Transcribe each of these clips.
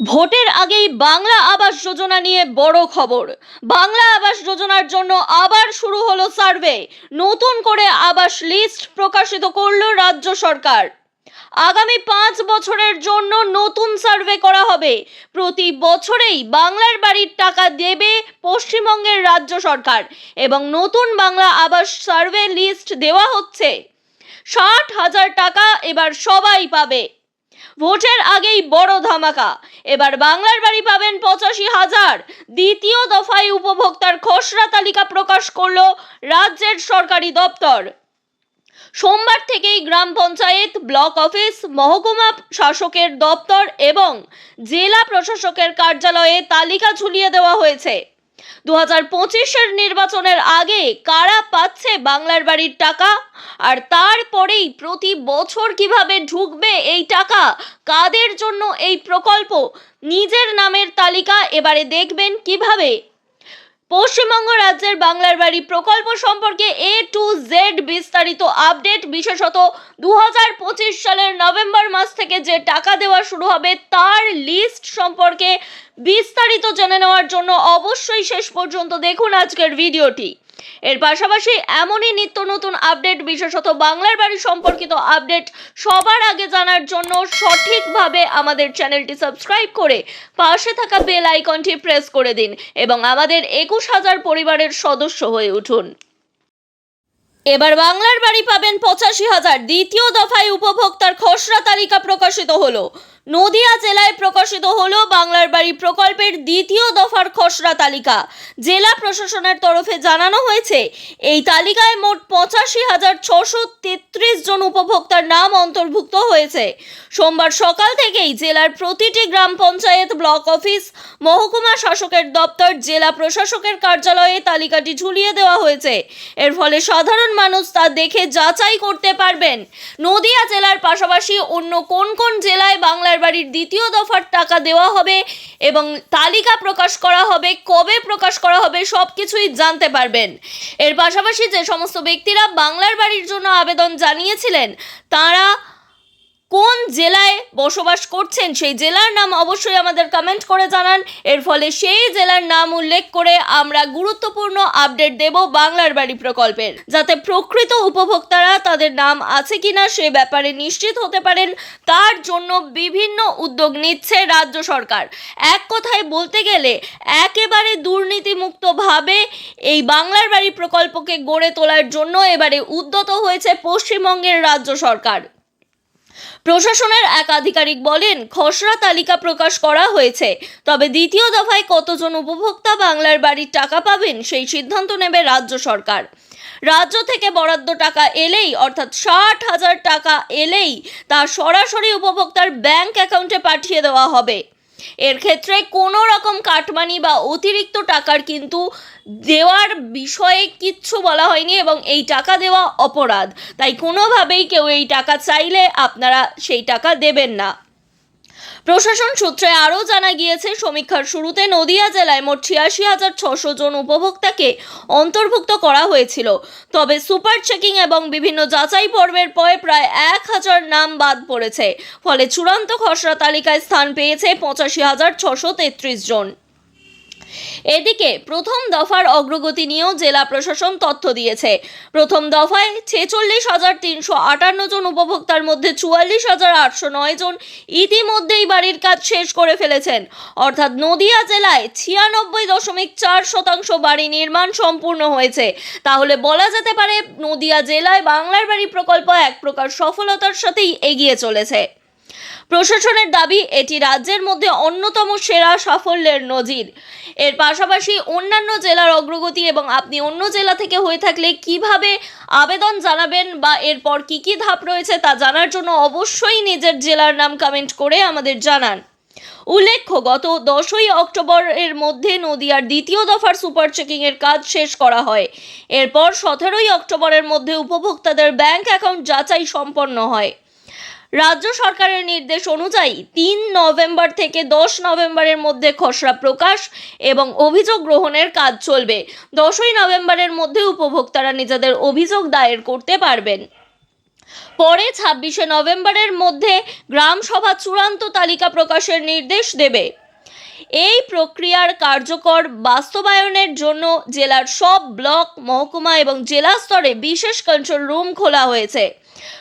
ভোটের আগেই বাংলা আবাস যোজনা নিয়ে বড় খবর। বাংলা আবাস যোজনার জন্য আবার শুরু হলো সার্ভে। নতুন করে আবাস লিস্ট প্রকাশিত করল রাজ্য সরকার। আগামী পাঁচ বছরের জন্য নতুন সার্ভে করা হবে। প্রতি বছরেই বাংলার বাড়ির টাকা দেবে পশ্চিমবঙ্গের রাজ্য সরকার এবং নতুন বাংলা আবাস সার্ভে লিস্ট দেওয়া হচ্ছে। ষাট হাজার টাকা এবার সবাই পাবে। ভোটের আগেই বড় ধামাকা। এবার বাংলার বাড়ি পাবেন পঁচাশি হাজার। দ্বিতীয় দফায় উপভোক্তার খসড়া তালিকা প্রকাশ করল রাজ্যের সরকারি দপ্তর। সোমবার থেকেই গ্রাম পঞ্চায়েত, ব্লক অফিস, মহকুমা শাসকের দপ্তর এবং জেলা প্রশাসকের কার্যালয়ে তালিকা ঝুলিয়ে দেওয়া হয়েছে। দু হাজার পঁচিশের নির্বাচনের আগে কারা পাচ্ছে বাংলার বাড়ির টাকা? আর তারপরেই প্রতি বছর কীভাবে ঢুকবে এই টাকা? কাদের জন্য এই প্রকল্প? নিজের নামের তালিকা এবারে দেখবেন কীভাবে? পশ্চিমবঙ্গ রাজ্যের বাংলার বাড়ি প্রকল্প সম্পর্কে এ টু জেড বিস্তারিত আপডেট, বিশেষত দু হাজার পঁচিশ সালের নভেম্বর মাস থেকে যে টাকা দেওয়া শুরু হবে তার লিস্ট সম্পর্কে বিস্তারিত জেনে নেওয়ার জন্য অবশ্যই শেষ পর্যন্ত দেখুন আজকের ভিডিওটি। এর পাশাপাশি এমনই নিত্য নতুন আপডেট, বিশেষত বাংলার বাড়ি সম্পর্কিত আপডেট সবার আগে জানার জন্য সঠিকভাবে আমাদের চ্যানেলটি সাবস্ক্রাইব করে পাশে থাকা বেল আইকনটি প্রেস করে দিন এবং আমাদের একুশ হাজার পরিবারের সদস্য হয়ে উঠুন। এবার বাংলার বাড়ি পাবেন পঁচাশি হাজার। দ্বিতীয় দফায় উপভোক্তার খসড়া তালিকা প্রকাশিত হলো। নদিয়া জেলায় প্রকাশিত হল বাংলার বাড়ি প্রকল্পের দ্বিতীয় দফার খসড়া তালিকা। জেলা প্রশাসনের তরফে জানানো হয়েছে, এই তালিকায় মোট পঁচাশি হাজার ছশো তেত্রিশ জন উপভোক্তার নাম অন্তর্ভুক্ত হয়েছে। সোমবার সকাল থেকেই জেলার প্রতিটি গ্রাম পঞ্চায়েত ব্লক অফিস, মহকুমা শাসকের দপ্তর, জেলা প্রশাসকের কার্যালয়ে তালিকাটি ঝুলিয়ে দেওয়া হয়েছে। এর ফলে সাধারণ মানুষ তা দেখে যাচাই করতে পারবেন। নদিয়া জেলার পাশাপাশি অন্য কোন কোন জেলায় বাংলার বাড়ির দ্বিতীয় দফার টাকা দেওয়া হবে এবং তালিকা প্রকাশ করা হবে, কবে প্রকাশ করা হবে সব কিছুই জানতে পারবেন। এর পাশাপাশি যে সমস্ত ব্যক্তিরা বাংলার বাড়ির জন্য আবেদন জানিয়েছিলেন, তারা কোন জেলায় বসবাস করছেন? সেই জেলার নাম অবশ্যই আমাদের কমেন্ট করে জানান। এর ফলে সেই জেলার নাম উল্লেখ করে আমরা গুরুত্বপূর্ণ আপডেট দেব বাংলার বাড়ি প্রকল্পের। যাতে প্রকৃত উপভোক্তারা তাদের নাম আছে কিনা সে ব্যাপারে নিশ্চিত হতে পারেন, তার জন্য বিভিন্ন উদ্যোগ নিচ্ছে রাজ্য সরকার। এক কথায় বলতে গেলে, একেবারে দুর্নীতিমুক্তভাবে এই বাংলার বাড়ি প্রকল্পকে গড়ে তোলার জন্য এবারে উদ্যত হয়েছে পশ্চিমবঙ্গের রাজ্য সরকার। প্রশাসনের এক আধিকারিক বলেন, খসড়া তালিকা প্রকাশ করা হয়েছে, তবে দ্বিতীয় দফায় কতজন উপভোক্তা বাংলার বাড়ির টাকা পাবেন সেই সিদ্ধান্ত নেবে রাজ্য সরকার। রাজ্য থেকে বরাদ্দ টাকা এলেই, অর্থাৎ ষাট হাজার টাকা এলেই তা সরাসরি উপভোক্তার ব্যাংক অ্যাকাউন্টে পাঠিয়ে দেওয়া হবে। এর ক্ষেত্রে কোনো রকম কাটমানি বা অতিরিক্ত টাকার কিন্তু দেওয়ার বিষয়ে কিচ্ছু বলা হয়নি এবং এই টাকা দেওয়া অপরাধ। তাই কোনোভাবেই কেউ এই টাকা চাইলে আপনারা সেই টাকা দেবেন না। প্রশাসন সূত্রে আরও জানা গিয়েছে, সমীক্ষার শুরুতে নদিয়া জেলায় মোট ছিয়াশি হাজার ছশো জন উপভোক্তাকে অন্তর্ভুক্ত করা হয়েছিল। তবে সুপার চেকিং এবং বিভিন্ন যাচাই পর্বের পরে প্রায় এক হাজার নাম বাদ পড়েছে। ফলে চূড়ান্ত খসড়া তালিকায় স্থান পেয়েছে পঁচাশি হাজার ছশো তেত্রিশ জন। এদিকে প্রথম দফার অগ্রগতি নিয়েও জেলা প্রশাসন তথ্য দিয়েছে। প্রথম দফায় ছেচল্লিশ হাজার তিনশো আটান্ন জন উপভোক্তার মধ্যে চুয়াল্লিশ হাজার আটশো নয় জন ইতিমধ্যেই বাড়ির কাজ শেষ করে ফেলেছেন। অর্থাৎ নদিয়া জেলায় ছিয়ানব্বই দশমিক চার শতাংশ বাড়ি নির্মাণ সম্পূর্ণ হয়েছে। তাহলে বলা যেতে পারে, নদিয়া জেলায় বাংলার বাড়ি প্রকল্প এক প্রকার সফলতার সাথেই এগিয়ে চলেছে। প্রশাসনের দাবি, এটি রাজ্যের মধ্যে অন্যতম সেরা সাফল্যের নজির। এর পাশাপাশি অন্যান্য জেলার অগ্রগতি এবং আপনি অন্য জেলা থেকে হয়ে থাকলে কীভাবে আবেদন জানাবেন বা এরপর কি কি ধাপ রয়েছে তা জানার জন্য অবশ্যই নিজের জেলার নাম কমেন্ট করে আমাদের জানান। উল্লেখ্য, গত দশই অক্টোবরের মধ্যে নদিয়ার দ্বিতীয় দফার সুপার চেকিংয়ের কাজ শেষ করা হয়। এরপর সতেরোই অক্টোবরের মধ্যে উপভোক্তাদের ব্যাংক অ্যাকাউন্ট যাচাই সম্পন্ন হয়। রাজ্য সরকারের নির্দেশ অনুযায়ী তিন নভেম্বর থেকে দশ নভেম্বরের মধ্যে খসড়া প্রকাশ এবং অভিযোগ গ্রহণের কাজ চলবে। দশই নভেম্বরের মধ্যে উপভোক্তারা নিজেদের অভিযোগ দায়ের করতে পারবেন। পরে ছাব্বিশে নভেম্বরের মধ্যে গ্রাম সভা চূড়ান্ত তালিকা প্রকাশের নির্দেশ দেবে। এই প্রক্রিয়ার কার্যকর বাস্তবায়নের জন্য জেলার সব ব্লক, মহকুমা এবং জেলা স্তরে বিশেষ কন্ট্রোল রুম খোলা হয়েছে।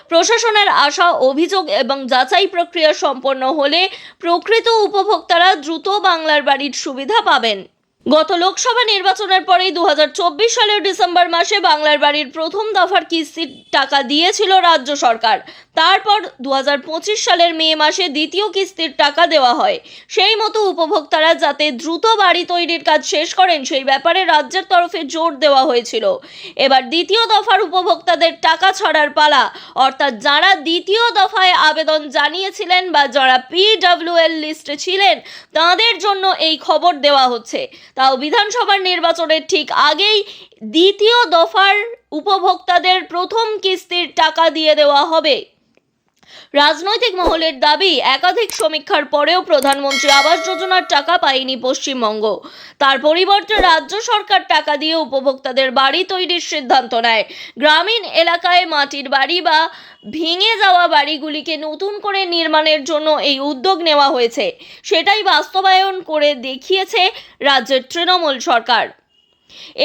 প্রশাসনের আশা, অভিযোগ এবং যাচাই প্রক্রিয়া সম্পন্ন হলে প্রকৃত উপভোক্তারা দ্রুত বাংলার বাড়ির সুবিধা পাবেন। গত লোকসভা নির্বাচনের পরেই দু হাজার চব্বিশ সালের ডিসেম্বর মাসে বাংলার বাড়ির প্রথম দফার কিস্তির টাকা দিয়েছিল রাজ্য সরকার। তারপর দু হাজার পঁচিশ সালের মে মাসে দ্বিতীয় কিস্তির টাকা দেওয়া হয়। সেই মতো উপভোক্তারা যাতে দ্রুত বাড়ি তৈরির কাজ শেষ করেন, সেই ব্যাপারে রাজ্যের তরফে জোর দেওয়া হয়েছিল। এবার দ্বিতীয় দফার উপভোক্তাদের টাকা ছড়ার পালা, অর্থাৎ যারা দ্বিতীয় দফায় আবেদন জানিয়েছিলেন বা যারা পিডব্লিউএল লিস্টে ছিলেন, তাদের জন্য এই খবর দেওয়া হচ্ছে। তাও বিধানসভার নির্বাচনের ঠিক আগেই দ্বিতীয় দফার উপভোক্তাদের প্রথম কিস্তির টাকা দিয়ে দেওয়া হবে। রাজনৈতিক মহলের দাবি, একাধিক সমীক্ষার পরেও প্রধানমন্ত্রী আবাস যোজনার টাকা পায়নি পশ্চিমবঙ্গ। তার পরিবর্তে রাজ্য সরকার টাকা দিয়ে উপভোক্তাদের বাড়ি তৈরির সিদ্ধান্ত নেয়। গ্রামীণ এলাকায় মাটির বাড়ি বা ভেঙে যাওয়া বাড়িগুলিকে নতুন করে নির্মাণের জন্য এই উদ্যোগ নেওয়া হয়েছে। সেটাই বাস্তবায়ন করে দেখিয়েছে রাজ্যের তৃণমূল সরকার।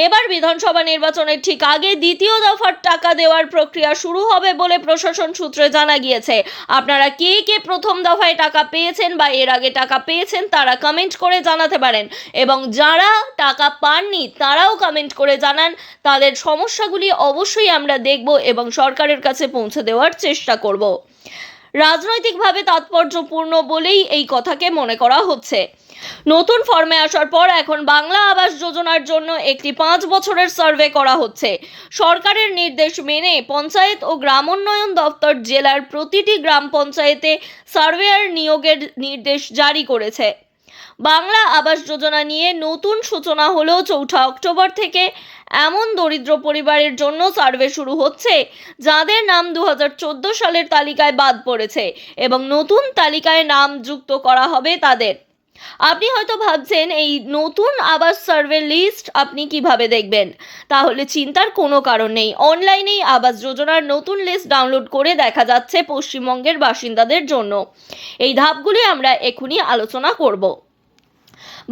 এবার বিধানসভা নির্বাচনের ঠিক আগে দ্বিতীয় দফার টাকা দেওয়ার প্রক্রিয়া শুরু হবে বলে প্রশাসন সূত্রে জানা গিয়েছে। আপনারা কে কে প্রথম দফায় টাকা পেয়েছেন বা এর আগে টাকা পেয়েছেন তারা কমেন্ট করে জানাতে পারেন এবং যারা টাকা পাননি তারাও কমেন্ট করে জানান। তাদের সমস্যাগুলি অবশ্যই আমরা দেখব এবং সরকারের কাছে পৌঁছে দেওয়ার চেষ্টা করব। রাজনৈতিকভাবে তাৎপর্যপূর্ণ বলেই এই কথাকে মনে করা হচ্ছে। নতুন ফর্মে আসার পর এখন বাংলা আবাস যোজনার জন্য একটি পাঁচ বছরের সার্ভে করা হচ্ছে। সরকারের নির্দেশ মেনে পঞ্চায়েত ও গ্রামোন্নয়ন দপ্তর জেলার প্রতিটি গ্রাম পঞ্চায়েতে সার্ভেয়ার নিয়োগের নির্দেশ জারি করেছে। বাংলা আবাস যোজনা নিয়ে নতুন সূচনা হলো চৌঠা অক্টোবর থেকে এমন দরিদ্র পরিবারের জন্য সার্ভে শুরু হচ্ছে, যাদের নাম দুহাজার চোদ্দ সালের তালিকায় বাদ পড়েছে এবং নতুন তালিকায় নাম যুক্ত করা হবে তাদের। আপনি হয়তো ভাবছেন, এই নতুন আবাস সার্ভে লিস্ট আপনি কীভাবে দেখবেন? তাহলে চিন্তার কোনো কারণ নেই। অনলাইনেই আবাস যোজনার নতুন লিস্ট ডাউনলোড করে দেখা যাচ্ছে পশ্চিমবঙ্গের বাসিন্দাদের জন্য। এই ধাপগুলি আমরা এখনই আলোচনা করব।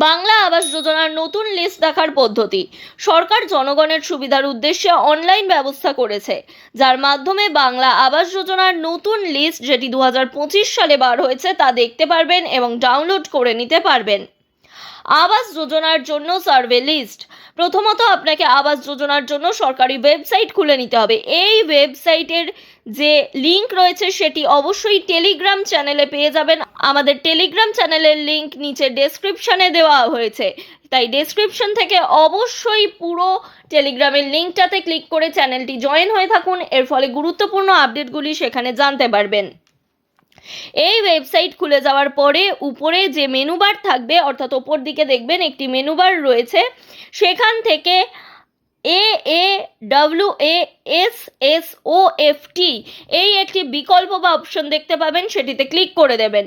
বাংলা আবাস যোজনার নতুন লিস্ট দেখার পদ্ধতি। সরকার জনগণের সুবিধার উদ্দেশ্যে অনলাইন ব্যবস্থা করেছে। যার মাধ্যমে বাংলা আবাস যোজনার নতুন লিস্ট যেটি দু হাজার পঁচিশ সালে বার হয়েছে তা দেখতে পারবেন এবং ডাউনলোড করে নিতে পারবেন। আবাস যোজনার জন্য সার্ভে লিস্ট। প্রথমত আপনাকে আবাস যোজনার জন্য সরকারি ওয়েবসাইট খুলে নিতে হবে। এই ওয়েবসাইটের যে লিংক রয়েছে সেটি অবশ্যই টেলিগ্রাম চ্যানেলে পেয়ে যাবেন। আমাদের টেলিগ্রাম চ্যানেলের লিংক নিচে ডেসক্রিপশনে দেওয়া হয়েছে। তাই ডেসক্রিপশন থেকে অবশ্যই পুরো টেলিগ্রামের লিঙ্কটাতে ক্লিক করে চ্যানেলটি জয়েন হয়ে থাকুন। এর ফলে গুরুত্বপূর্ণ আপডেটগুলি সেখানে জানতে পারবেন। এই ওয়েবসাইট খুলে যাওয়ার পরে উপরে যে মেনু বার থাকবে, অর্থাৎ ওপর দিকে দেখবেন একটি মেনু বার রয়েছে, সেখান থেকে A A W A S S O F T এই একটি বিকল্প বা অপশন দেখতে পাবেন, সেটিতে ক্লিক করে দেবেন।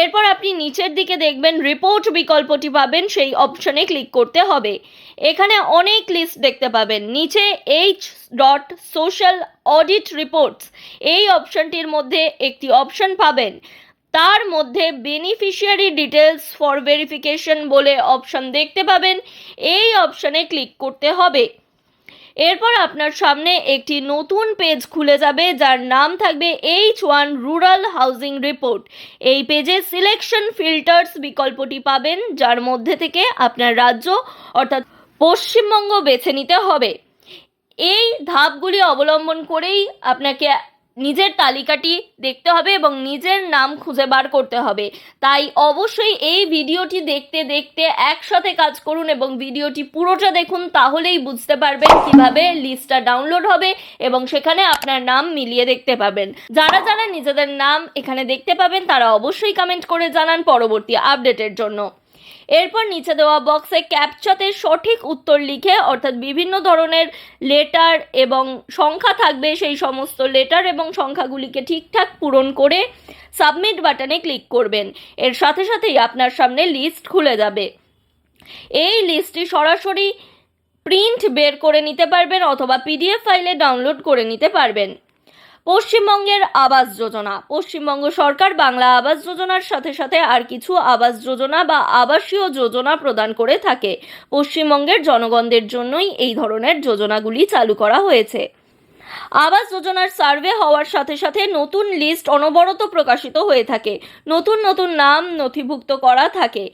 এরপর আপনি নিচের দিকে দেখবেন রিপোর্ট বিকল্পটি পাবেন, সেই অপশনে ক্লিক করতে হবে। এখানে অনেক লিস্ট দেখতে পাবেন। নিচে H dot social audit reports এই অপশনটির মধ্যে একটি অপশন পাবেন। তার মধ্যে বেনিফিশিয়ারি ডিটেলস ফর ভেরিফিকেশন বলে অপশন দেখতে পাবেন। এই অপশনে ক্লিক করতে হবে। এরপর আপনার সামনে একটি নতুন পেজ খুলে যাবে, যার নাম থাকবে H one rural housing report এই পেজে সিলেকশন ফিল্টার্স বিকল্পটি পাবেন, যার মধ্যে থেকে আপনার রাজ্য, অর্থাৎ পশ্চিমবঙ্গ বেছে নিতে হবে। এই ধাপগুলি অবলম্বন করেই আপনাকে নিজের তালিকাটি দেখতে হবে এবং নিজের নাম খুঁজে বার করতে হবে। তাই অবশ্যই এই ভিডিওটি দেখতে দেখতে একসাথে কাজ করুন এবং ভিডিওটি পুরোটা দেখুন, তাহলেই বুঝতে পারবেন কীভাবে লিস্টটা ডাউনলোড হবে এবং সেখানে আপনার নাম মিলিয়ে দেখতে পাবেন। যারা যারা নিজেদের নাম এখানে দেখতে পাবেন, তারা অবশ্যই কমেন্ট করে জানান পরবর্তী আপডেটের জন্য। এরপর নিচে দেওয়া বক্সে ক্যাপচাতে সঠিক উত্তর লিখে, অর্থাৎ বিভিন্ন ধরনের লেটার এবং সংখ্যা থাকবে, সেই সমস্ত লেটার এবং সংখ্যাগুলিকে ঠিকঠাক পূরণ করে সাবমিট বাটনে ক্লিক করবেন। এর সাথে সাথেই আপনার সামনে লিস্ট খুলে যাবে। এই লিস্টটি সরাসরি প্রিন্ট বের করে নিতে পারবেন অথবা পিডিএফ ফাইলে ডাউনলোড করে নিতে পারবেন। পশ্চিমবঙ্গের আবাস যোজনা। পশ্চিমবঙ্গ সরকার বাংলা আবাস যোজনার সাথে সাথে আর কিছু আবাস যোজনা বা আবাসীয় যোজনা প্রদান করে থাকে। পশ্চিমবঙ্গের জনগণদের জন্যই এই ধরনের যোজনাগুলি চালু করা হয়েছে। আবাস যোজনার সার্ভে হওয়ার সাথে সাথে নতুন লিস্ট অনবরত প্রকাশিত হয়ে থাকে। নতুন নতুন নাম নথিভুক্ত করা থাকে।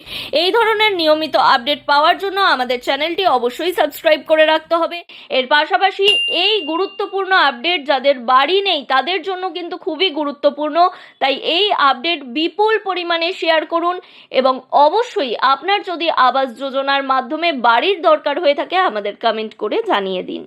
এই ধরনের নিয়মিত আপডেট পাওয়ার জন্য আমাদের চ্যানেলটি অবশ্যই সাবস্ক্রাইব করে রাখতে হবে। এর পাশাপাশি এই গুরুত্বপূর্ণ আপডেট যাদের বাড়ি নেই, তাদের জন্য কিন্তু খুবই গুরুত্বপূর্ণ। তাই এই আপডেট বিপুল পরিমাণে শেয়ার করুন এবং অবশ্যই আপনার যদি আবাস যোজনার মাধ্যমে বাড়ির দরকার হয়ে থাকে, আমাদের কমেন্ট করে জানিয়ে দিন।